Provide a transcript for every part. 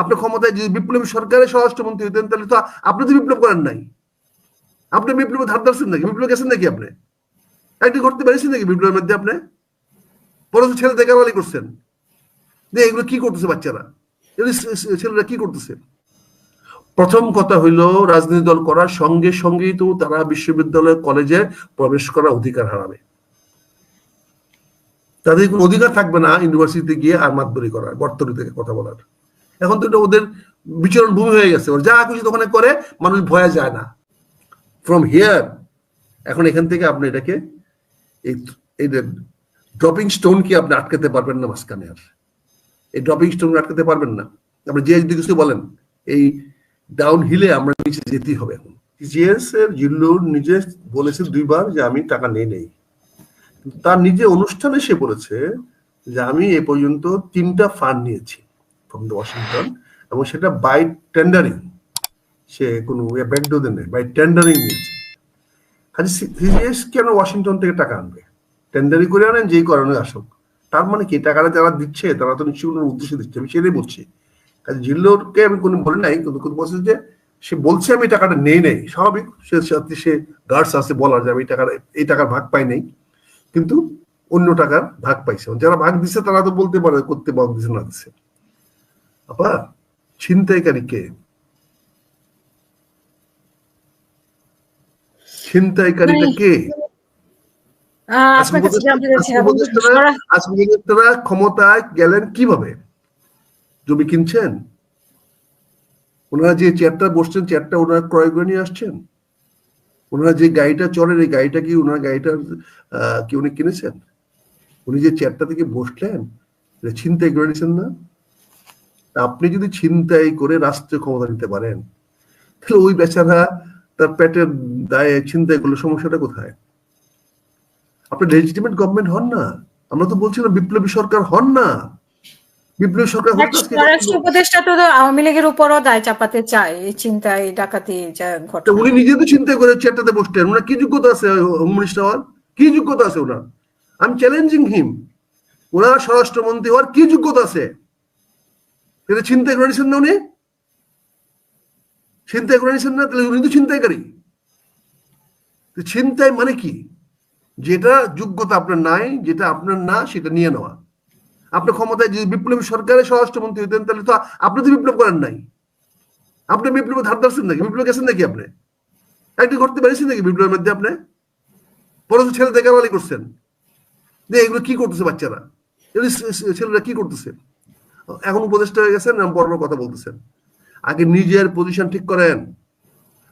আপনি ক্ষমতায় যদি বিপ্লবী সরকারের স্বরাষ্ট্রমন্ত্রী হইতেন তাহলে তো আপনি তো বিপ্লব করেন নাই। আপনি বিপ্লব ধার ধারছেন নাকি? বিপ্লব গেছেন নাকি আপনি? একটি করতে পারিছেন নাকি বিপ্লবের মধ্যে আপনি? তো ছেলে দেখাবালি করছেন। যে এগুলো কি করতেছে বাচ্চারা? ছেলেরা কি করতেছে? প্রথম কথা হইল রাজনীতি দল করার সঙ্গে সঙ্গেই তো তারা বিশ্ববিদ্যালয় কলেজে প্রবেশ করার অধিকার হারাবে। তাদের কোনো অধিকার থাকবে না ইউনিভার্সিটিতে গিয়ে আর মাতবরি করার বর্তনী থেকে কথা বলার। এখন তো এটা ওদের বিচরণ ভূমি হয়ে গেছে। ওরা যা খুশি ওখানে করে, মানুষ ভয়ে যায় না। ফ্রম হিয়ার এখন এখান থেকে আপনি এটাকে এই এই ড্রপিং স্টোন কি আপনি আটকাতে পারবেন না মাঝখানে আর? এই ড্রপিং স্টোন আটকাতে পারবেন না। আপনি যে যদি কিছু বলেন, এই ডাউন হিলে আমরা নিচে যেতেই হবে এখন। জিএস এর জিল্লুর নিজে বলেছে দুইবার যে আমি টাকা নেই নেই। তার নিজে অনুষ্ঠানে সে বলেছে যে আমি এ পর্যন্ত তিনটা ফান্ড নিয়েছি। ফ্রম দ্য ওয়াশিংটন এবং সেটা বাই টেন্ডারিং সে কোনো ব্যাংকডোদের নেই বাই টেন্ডারিং নিয়েছে। কাজে সিজিএস কেন ওয়াশিংটন থেকে টাকা আনবে? টেন্ডারি করে আনেন, যেই কারণে আসুক। তার মানে কি, টাকাটা যারা দিচ্ছে, তারা তো নিশ্চয়ই কোনো উদ্দেশ্যে দিচ্ছে, আমি সেটাই বলছি। কাজে জিল্লোরকে আমি কোনো বলি নাই, কিন্তু কিন্তু বলছে যে, সে বলছে আমি টাকাটা নেই নেই, স্বাভাবিক, সে সাথে সে গার্ডস আছে, বলার যে আমি এই টাকার এই টাকার ভাগ পাই নাই, কিন্তু অন্য টাকার ভাগ পাইছে। যারা ভাগ দিছে, তারা তো বলতে পারে, করতে ভাগ দিছে, না দিছে। আপা ছিনতাইকারী কে ছিনতাইকারীটা কে ক্ষমতায় গেলেন কীভাবে জমি কিনছেন ওনারা যে চেয়ারটা বসছেন চেয়ারটা ওনারা ক্রয় করে নিয়ে আসছেন ওনারা যে গাড়িটা চলেন এই গাড়িটা কি ওনার গাড়িটা কি উনি কিনেছেন উনি যে চেয়ারটা থেকে বসলেন এটা ছিনতাই করে নিয়েছেন না আপনি যদি ছিনতাই করে রাষ্ট্রীয় ক্ষমতা নিতে পারেন তাহলে ওই বেচারা তার পেটের দায়ে ছিনতাই করলে সমস্যাটা কোথায়? আপনি লেজিটিমেট গভর্নমেন্ট হন না। আমরা তো বলছিলাম বিপ্লবী সরকার হন না। বিপ্লবী সরকার স্বরাষ্ট্র উপদেষ্টা তো আওয়ামী লীগের উপরও দায় চাপাতে চায় এই চিন্তায় ডাকাতি যা উনি নিজে তো চিন্তা করে চেয়ারটাতে বসতেন। ওনার কি যোগ্যতা আছে হোম মিনিস্টার হওয়ার? কি যোগ্যতা আছে ওনার? আমি চ্যালেঞ্জিং হিম ওনার স্বরাষ্ট্রমন্ত্রী হওয়ার কি যোগ্যতা আছে? এটা চিন্তা করে নিছেন না। উনি চিন্তাই করে নিছেন না, তাহলে উনি তো চিন্তাইকারী তো চিন্তাই মানে কি? যেটা যোগ্যতা আপনার নাই, যেটা আপনার না, সেটা নিয়ে নেওয়া। আপনি ক্ষমতায় যদি বিপ্লবী সরকারের স্বরাষ্ট্রমন্ত্রী হইতেন তাহলে তো আপনি তো বিপ্লব করেন নাই। আপনি বিপ্লব ধার ধারছেন নাকি? বিপ্লব গেছেন নাকি আপনি? একটি করতে পারিছেন নাকি বিপ্লবের মধ্যে আপনি? পরে তো ছেলে দেখাবালি করছেন। যে এগুলো কি করতেছে বাচ্চারা? ছেলেরা কি করতেছে? এখন উপদেষ্টা হয়ে গেছেন বড় কথা বলতেছেন। আগে নিজের পজিশন ঠিক করেন।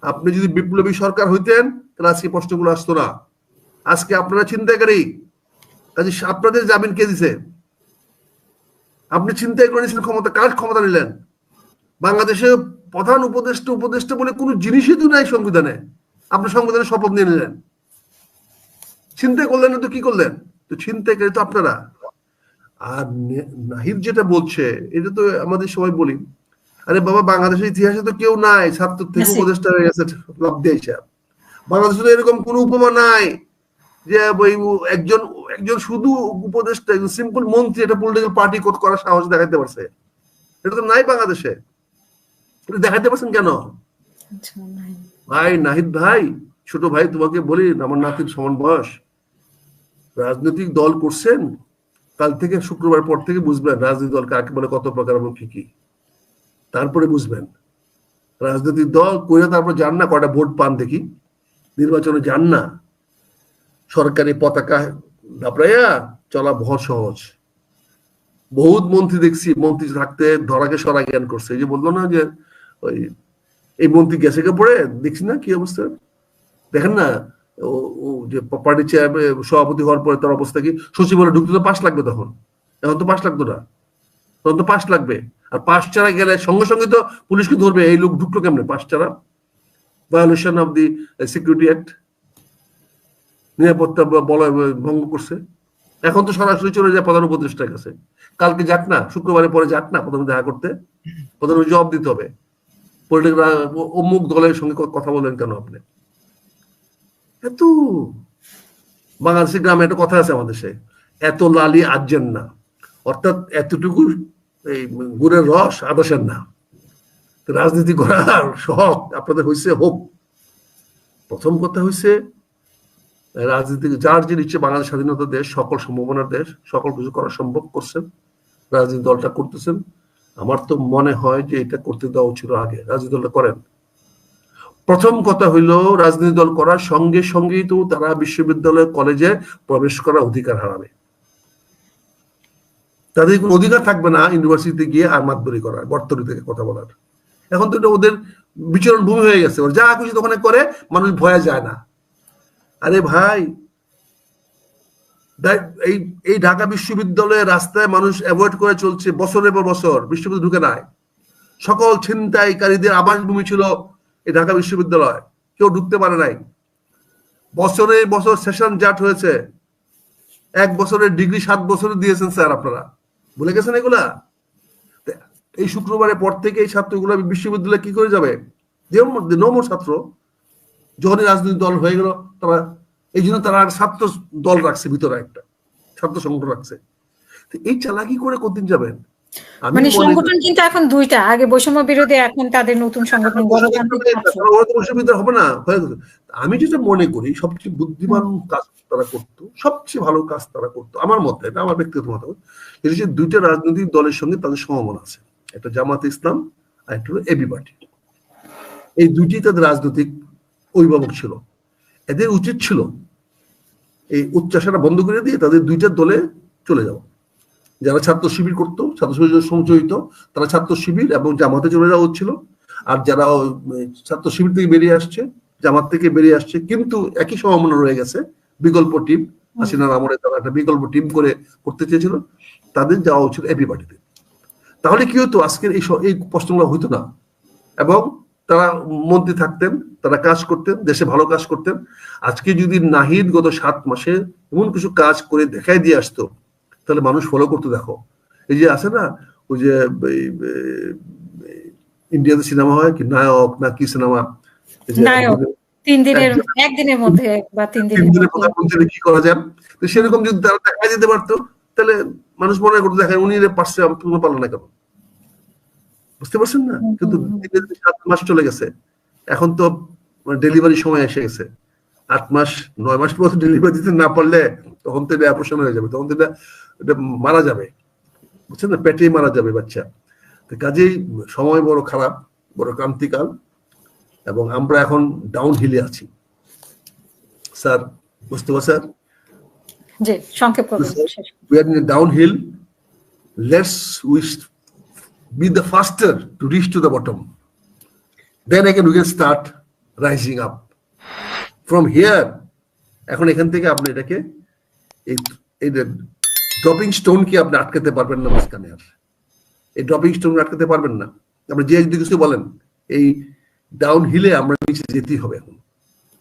আপনি যদি বিপ্লবী সরকার হইতেন, তাহলে আজকে প্রশ্নগুলো আসতো না। আজকে আপনারা চিন্তাকারী কাজে আপনাদের জামিন কে দিছে? আপনি চিন্তাই করে নিয়েছেন ক্ষমতা কার ক্ষমতা নিলেন? বাংলাদেশে প্রধান উপদেষ্টা উপদেষ্টা বলে কোনো জিনিসই তো নাই সংবিধানে। আপনি সংবিধানে শপথ নিয়ে নিলেন। চিন্তা করলেন না তো কি করলেন? তো চিন্তাকারী তো আপনারা। আর নাহিদ যেটা বলছে এটা তো আমাদের সবাই বলি। আরে বাবা বাংলাদেশের ইতিহাসে তো কেউ নাই ছাত্র থেকে উপদেষ্টা হয়ে গেছে লাভ দিয়েছে বাংলাদেশে তো এরকম কোনো উপমা নাই যে ওই একজন একজন শুধু উপদেষ্টা একজন সিম্পল মন্ত্রী এটা পলিটিক্যাল পার্টি করার সাহস দেখাতে পারছে। এটা তো নাই বাংলাদেশে। এটা দেখাতে পারছেন কেন? আচ্ছা, ভাই নাহিদ ভাই ছোট ভাই তোমাকে বলি আমার নাতির সমান বয়স। রাজনৈতিক দল করছেন কাল থেকে শুক্রবার পর থেকে বুঝবেন রাজনৈতিক দল কাকে বলে, কত প্রকার এবং কি কি। তারপরে বুঝবেন। রাজনৈতিক দল করে তারপর যান না কটা ভোট পান দেখি। নির্বাচনে যান না। সরকারি পতাকা দাপড়াইয়া চলা ভর সহজ। বহুত মন্ত্রী দেখছি, মন্ত্রী থাকতে ধরাকে সরা জ্ঞান করছে। এই যে বলল না যে ওই, এই মন্ত্রী গেছে পড়ে? দেখছি না কি অবস্থা। দেখেন না ও যে পার্টি চেয়ার সভাপতি হওয়ার পরে তার অবস্থা কি? সচিব বলে, ঢুকতে তো পাশ লাগবে তখন। এখন তো পাশ লাগতো না। তখন তো পাশ লাগবে। আর পাশ ছাড়া গেলে সঙ্গে সঙ্গে তো পুলিশকে ধরবে। এই লোক ঢুকলো কেমনে? পাশ ছাড়া। Violation of the security act নিরাপত্তা বলয় ভঙ্গ করছে। এখন তো সরাসরি চলে যায় প্রধান উপদেষ্টার কাছে। কালকে যাক না শুক্রবারে পরে যাক না প্রথমে দেখা করতে। প্রথমে জবাব দিতে হবে। পলিটিক্যাল অমুক দলের সঙ্গে কথা বলেন কেন আপনি? এত। বাংলাদেশের গ্রামে একটা কথা আছে আমাদের সে এত লালি আজেন না অর্থাৎ এতটুকু এই গুড়ের রস আদর্শের না। রাজনীতি করার শখ আপনাদের হয়েছে হোক। প্রথম কথা হয়েছে রাজনীতি, যার যে নিচ্ছে বাংলাদেশ স্বাধীনতা দেশ, সকল সম্ভাবনার দেশ, সকল কিছু করা সম্ভব করছেন, রাজনীতি দলটা করতেছেন। আমার তো মনে হয় যে এটা করতে দেওয়া ছিল আগে, রাজনীতি দলটা করেন। প্রথম কথা হইল রাজনীতি দল করার সঙ্গে সঙ্গেই তো তারা বিশ্ববিদ্যালয় কলেজে প্রবেশ করার অধিকার হারাবে। তাদের কোনো অধিকার থাকবে না ইউনিভার্সিটিতে গিয়ে আর মাতবরি করার, বর্তনী থেকে কথা বলার। এখন তো এটা ওদের বিচরণ ভূমি হয়ে গেছে। যা খুশি ওখানে করে, মানুষ ভয়ে যায় না। আরে ভাই এই এই ঢাকা বিশ্ববিদ্যালয়ের রাস্তায় মানুষ অ্যাভয়েড করে চলছে বছরের পর বছর, বিশ্ববিদ্যালয় ঢুকে নাই। সকল ছিনতাইকারীদের আবাসভূমি ছিল এই ঢাকা বিশ্ববিদ্যালয়। কেউ ঢুকতে পারে নাই। বছরে বছর সেশন জাট হয়েছে। এক বছরের ডিগ্রি সাত বছরে দিয়েছেন স্যার আপনারা। ভুলে গেছেন এগুলা? এই শুক্রবারের পর থেকে এই ছাত্রগুলো বিশ্ববিদ্যালয়ে কি করে যাবে? নমর ছাত্র, যখনই রাজনৈতিক দল হয়ে গেল, তারা, এই জন্য তারা ছাত্র দল রাখছে, ভিতরে একটা, ছাত্র সংগঠন রাখছে। এই চালাকি করে কতদিন যাবেন? মানে সংগঠন কিন্তু এখন দুইটা আগে বৈষম্য বিরোধী এখন তাদের নতুন সংগঠন হবে না আমি যেটা মনে করি সবচেয়ে বুদ্ধিমান কাজ তারা করতো সবচেয়ে ভালো কাজ তারা করতো আমার মতে এটা আমার ব্যক্তিগত মতামত এটা হচ্ছে দুইটা রাজনৈতিক দলের সঙ্গে তাদের সমমন আছে। একটা জামাত ইসলাম আর একটা এবি পার্টি। এই দুইটি তাদের রাজনৈতিক অভিভাবক ছিল। এদের উচিত ছিল এই উচ্চাসাটা বন্ধ করে দিয়ে তাদের দুইটা দলে চলে যাওয়া। যারা ছাত্র শিবির করতো ছাত্র শিবির সঞ্চয়িত তারা ছাত্র শিবির এবং জামাতে চলে যাওয়া হচ্ছিল। আর যারা ছাত্র শিবির থেকে বেরিয়ে আসছে জামাত থেকে বেরিয়ে আসছে কিন্তু একই সম্ভাবনা রয়ে গেছে বিকল্প টিম হাসিনার আমলে তারা একটা বিকল্প টিম করে করতে চেয়েছিল তাদের যাওয়া উচিত এপি পার্টিতে তাহলে কি হতো? আজকের এই এই প্রশ্নগুলো হইতো না। এবং তারা মন্ত্রী থাকতেন তারা কাজ করতেন দেশে ভালো কাজ করতেন। আজকে যদি নাহিদ গত সাত মাসে এমন কিছু কাজ করে দেখাই দিয়ে আসতো তাহলে মানুষ ফলো করতে দেখো। এই যে আছে না ওই যে ইন্ডিয়াতে সিনেমা হয় কি নায়ক না কি সিনেমা এই যে নায়ক। তিন দিনের একদিনের মধ্যে বা তিন তিন দিনের দিনের প্রধানমন্ত্রী কি করা যায়? তো সেরকম যদি তারা দেখা যেতে পারতো তাহলে মানুষ মনে করতো দেখেন উনি পারছে তুমি পারল না কেন? বুঝতে পারছেন না? কিন্তু সাত মাস চলে গেছে। এখন তো ডেলিভারি সময় এসে গেছে। আট মাস নয় মাস পর ডেলিভারি দিতে না পারলে তখন তো এটা অপারেশন হয়ে যাবে তখন তো এটা এটা মারা যাবে বুঝছেন না পেটেই মারা যাবে বাচ্চা তো কাজেই সময় বড় খারাপ বড় ক্রান্তিকাল এবং আমরা এখন ডাউন হিলে আছি স্যার বুঝতে পারছেন জি সংক্ষেপ করুন। be the faster to reach to the bottom. Then again we can start rising up. From here, এখন এখান থেকে আপনি এটাকে এই এই ড্রপিং স্টোনকে আপনি আটকাতে পারবেন না মাঝখানে আর? এই ড্রপিং স্টোন আটকাতে পারবেন না। আপনি যে যদি কিছু বলেন, এই ডাউন হিলে আমরা নিচে যেতেই হবে এখন।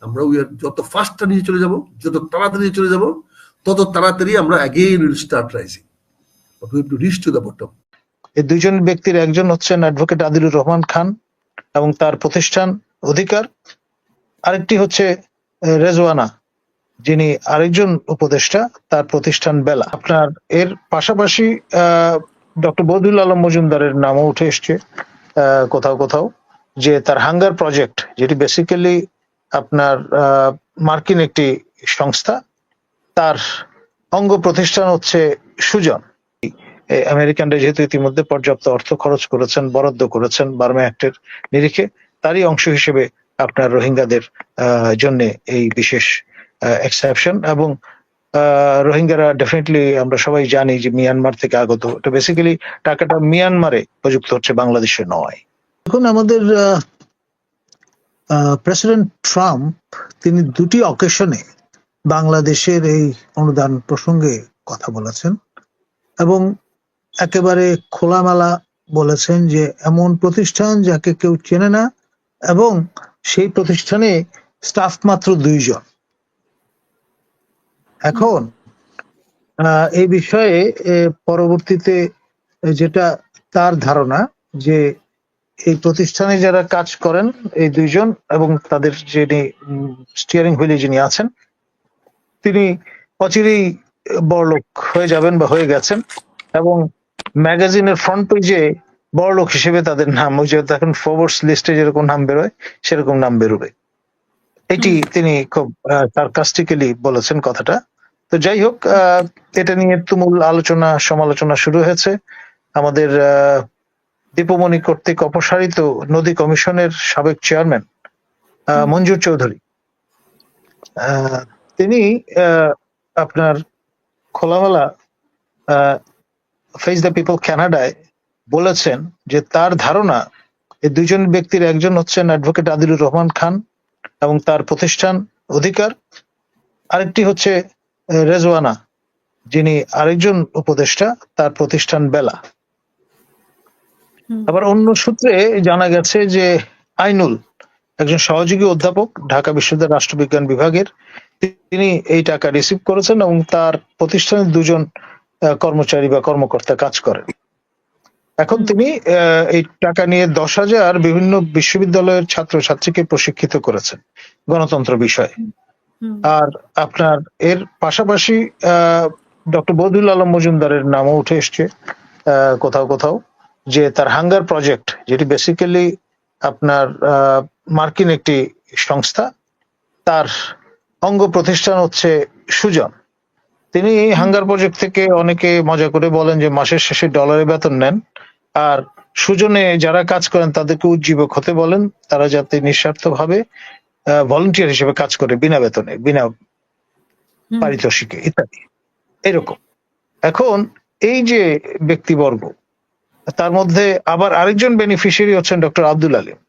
আমরা we are, যত ফাস্টটা নিচে চলে যাব, যত তাড়াতাড়ি চলে যাব, তত তাড়াতাড়ি আমরা again will start rising but we to reach to the bottom এই দুইজন ব্যক্তির একজন হচ্ছেন অ্যাডভোকেট আদিলুর রহমান খান এবং তার প্রতিষ্ঠান অধিকার। আরেকটি হচ্ছে রেজওয়ানা। যিনি আরেকজন উপদেষ্টা, তার প্রতিষ্ঠান বেলা। আপনার এর পাশাপাশি ডক্টর বদুল আলম মজুমদারের নামও উঠে এসছে কোথাও কোথাও, যে তার হাঙ্গার প্রজেক্ট, যেটি বেসিক্যালি আপনার মার্কিন একটি সংস্থা, তার অঙ্গ প্রতিষ্ঠান হচ্ছে সুজন। আমেরিকানরা যেহেতু ইতিমধ্যে পর্যাপ্ত অর্থ খরচ করেছেন, বরাদ্দ করেছেন, বার্মা অ্যাক্টের নিরিখে, তারই অংশ হিসেবে আপনার রোহিঙ্গাদের জন্য এই বিশেষ এক্সেপশন এবং রোহিঙ্গারা ডেফিনেটলি আমরা সবাই জানি যে মিয়ানমার থেকে আগত। এটা বেসিক্যালি টাকাটা মিয়ানমারে প্রযুক্ত হচ্ছে, বাংলাদেশে নয়। এখন আমাদের প্রেসিডেন্ট ট্রাম্প তিনি দুটি অকেশনে বাংলাদেশের এই অনুদান প্রসঙ্গে কথা বলেছেন এবং একেবারে খোলামেলা বলেছেন যে এমন প্রতিষ্ঠান যাকে কেউ চেনে না এবং সেই প্রতিষ্ঠানে স্টাফ মাত্র দুইজন। এখন এই বিষয়ে পরবর্তীতে যেটা তার ধারণা যে এই প্রতিষ্ঠানে যারা কাজ করেন এই দুইজন এবং তাদের যিনি স্টিয়ারিং হুইলে যিনি আছেন তিনি অচিরেই বড়লোক হয়ে যাবেন বা হয়ে গেছেন এবং ম্যাগাজিনের ফ্রন্ট পেজে বড় লোক হিসেবে তাদের নাম ওই যে এখন ফোর্স লিস্টে যেরকম নাম বেরোয় সেরকম নাম বেরোবে। এটি তিনি খুব সার্কাস্টিক্যালি বলেছেন কথাটা। তো যাই হোক আহ, এটা নিয়ে তুমুল আলোচনা সমালোচনা শুরু হয়েছে। আমাদের দীপমণি কর্তৃক অপসারিত নদী কমিশনের সাবেক চেয়ারম্যান মঞ্জুর চৌধুরী। তিনি আহ, আপনার খোলামেলা ফেস দ্য পিপল ক্যানাডায় বলেছেন যে তার ধারণা এই দুজন ব্যক্তির একজন হচ্ছেন অ্যাডভোকেট আদিলুর রহমান খান এবং তার প্রতিষ্ঠান অধিকার। আরেকটি হচ্ছে রেজওয়ানা যিনি আরেকজন উপদেষ্টা তার প্রতিষ্ঠান বেলা। আবার অন্য সূত্রে জানা গেছে যে আইনুল একজন সহযোগী অধ্যাপক ঢাকা বিশ্ববিদ্যালয় রাষ্ট্রবিজ্ঞান বিভাগের তিনি এই টাকা রিসিভ করেছেন এবং তার প্রতিষ্ঠানের দুজন কর্মচারী বা কর্মকর্তা কাজ করেন। এখন তিনি আহ, এই টাকা নিয়ে দশ হাজার বিভিন্ন বিশ্ববিদ্যালয়ের ছাত্রছাত্রীকে প্রশিক্ষিত করেছেন গণতন্ত্র বিষয়ে। আর আপনার এর পাশাপাশি ডক্টর বদুল আলম মজুমদারের নামও উঠে এসছে কোথাও কোথাও যে তার হাঙ্গার প্রজেক্ট যেটি বেসিক্যালি আপনার মার্কিন একটি সংস্থা তার অঙ্গ প্রতিষ্ঠান হচ্ছে সুজন। তিনি এই হাঙ্গার প্রজেক্ট থেকে অনেকে মজা করে বলেন যে মাসের শেষে ডলারে বেতন নেন। আর সুজনে যারা কাজ করেন তাদেরকে উজ্জীবক হতে বলেন তারা যাতে নিঃস্বার্থভাবে ভলেন্টিয়ার হিসেবে কাজ করে বিনা বেতনে বিনা পারিতোষিকে ইত্যাদি। এরকম। এখন এই যে ব্যক্তিবর্গ তার মধ্যে আবার আরেকজন বেনিফিশিয়ারি হচ্ছেন ডক্টর আব্দুল আলিম।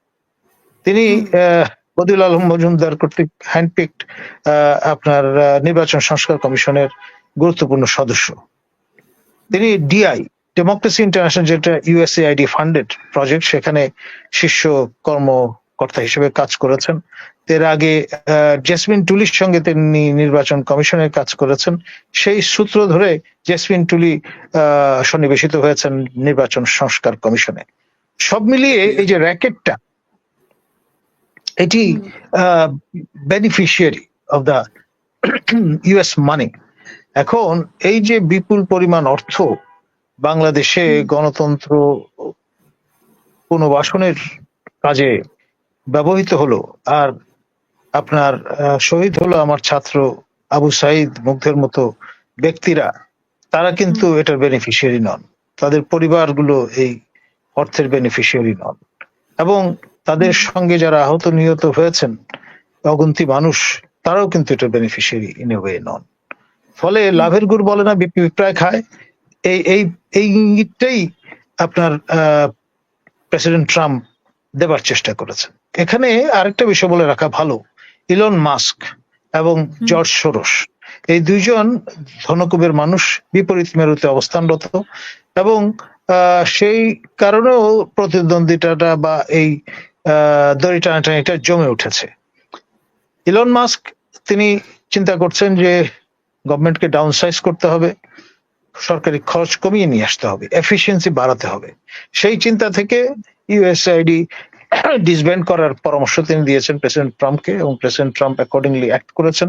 তিনি বদিউল আলম মজুমদার কর্তৃক হ্যান্ডপিকড আপনার নির্বাচন সংস্কার কমিশনের গুরুত্বপূর্ণ সদস্য। তিনি ডিআই ডেমোক্রেসি ইন্টারন্যাশনাল যেটা ইউএসএআইডি ফান্ডেড প্রজেক্ট সেখানে শীর্ষ কর্মকর্তা হিসেবে কাজ করেছেন। এর আগে জেসমিন টুলির সঙ্গে তিনি নির্বাচন কমিশনের কাজ করেছেন। সেই সূত্র ধরে জেসমিন টুলি সন্নিবেশিত হয়েছেন নির্বাচন সংস্কার কমিশনে। সব মিলিয়ে এই যে র্যাকেটটা, এটি beneficiary of the US money এখন এই যে বিপুল পরিমাণ অর্থ বাংলাদেশে গণতন্ত্র পুনর্বাসনের কাজে ব্যবহৃত হলো। আর আপনার শহীদ হলো আমার ছাত্র আবু সাইদ মুগ্ধের মতো ব্যক্তিরা। তারা কিন্তু এটার বেনিফিশিয়ারি নন। তাদের পরিবারগুলো এই অর্থের বেনিফিশিয়ারি নন। এবং তাদের সঙ্গে যারা আহত নিহত হয়েছেন অগন্তি মানুষ তারাও কিন্তু এটার বেনিফিশিয়ারি ইন এ ওয়ে নন। ফলে লাভের গুড় বলে না বিপি বিপ্রায় খায়। এই এই এই ইঙ্গিতটাই আপনার প্রেসিডেন্ট ট্রাম্প দেবার চেষ্টা করেছেন। এখানে আরেকটা বিষয় বলে রাখা ভালো। ইলন মাস্ক এবং জর্জ সোরস এই দুইজন ধনকুবের মানুষ বিপরীত মেরুতে অবস্থানরত এবং সেই কারণেও প্রতিদ্বন্দ্বিতাটা বা এই দড়ি টানাটানিটা জমে উঠেছে। ইলন মাস্ক তিনি চিন্তা করছেন যে গভর্নমেন্টকে ডাউন সাইজ করতে হবে সরকারি খরচ কমিয়ে নিয়ে আসতে হবে এফিসিয়েন্সি বাড়াতে হবে। সেই চিন্তা থেকে ইউএসআইডি ডিসব্যান্ড করার পরামর্শ তিনি দিয়েছেন প্রেসিডেন্ট ট্রাম্পকে এবং প্রেসিডেন্ট ট্রাম্প অ্যাকর্ডিংলি অ্যাক্ট করেছেন।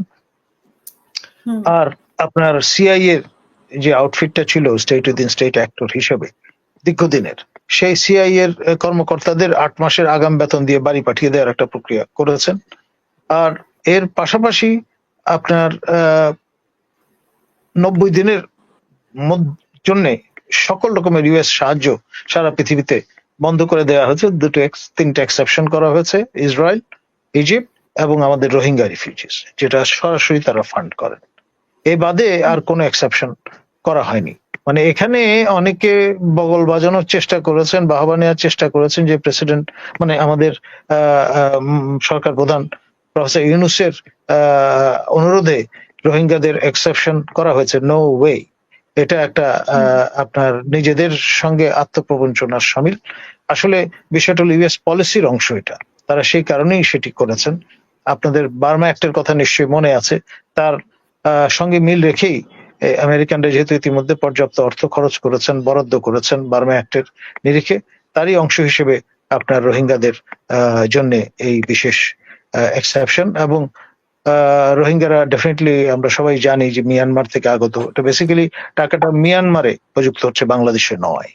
আর আপনার সিআই এর যে আউটফিটটা ছিল স্টেট উইদিন স্টেট অ্যাক্টর হিসেবে দীর্ঘদিনের সেই সিআই এর কর্মকর্তাদের আট মাসের আগাম বেতন দিয়ে বাড়ি পাঠিয়ে দেওয়ার একটা প্রক্রিয়া করেছেন। আর এর পাশাপাশি আপনার আহ, নব্বই দিনের জন্য সকল রকমের ইউএস সাহায্য সারা পৃথিবীতে বন্ধ করে দেওয়া হয়েছে। দুটো তিনটা এক্সেপশন করা হয়েছে, ইসরায়েল, ইজিপ্ট এবং আমাদের রোহিঙ্গা রিফিউজিস যেটা সরাসরি তারা ফান্ড করেন। এ বাদে আর কোনো এক্সেপশন করা হয়নি। মানে এখানে অনেকে বগল বাজানোর চেষ্টা করেছেন, বাহবা নেওয়ার চেষ্টা করেছেন যে প্রেসিডেন্ট মানে আমাদের সরকার প্রধান প্রফেসর ইউনুসের অনুরোধে রোহিঙ্গাদের এক্সেপশন করা হয়েছে। নো ওয়ে এটা একটা আপনার নিজেদের সঙ্গে আত্মপ্রবঞ্চনার সামিল। আসলে বিষয়টা ইউএস পলিসির অংশ এটা। তারা সেই কারণেই সেটি করেছেন। আপনাদের বার্মা অ্যাক্টের কথা নিশ্চয়ই মনে আছে। তার সঙ্গে মিল রেখেই আমেরিকানরা যেহেতু ইতিমধ্যে পর্যাপ্ত অর্থ খরচ করেছেন বরাদ্দ করেছেন বার্মা অ্যাক্টের নিরিখে তারই অংশ হিসেবে আপনার রোহিঙ্গাদের জন্য এই বিশেষ এক্সেপশন এবং রোহিঙ্গারা ডেফিনেটলি আমরা সবাই জানি যে মিয়ানমার থেকে আগত। এটা বেসিক্যালি টাকাটা মিয়ানমারে প্রযুক্ত হচ্ছে, বাংলাদেশে নয়।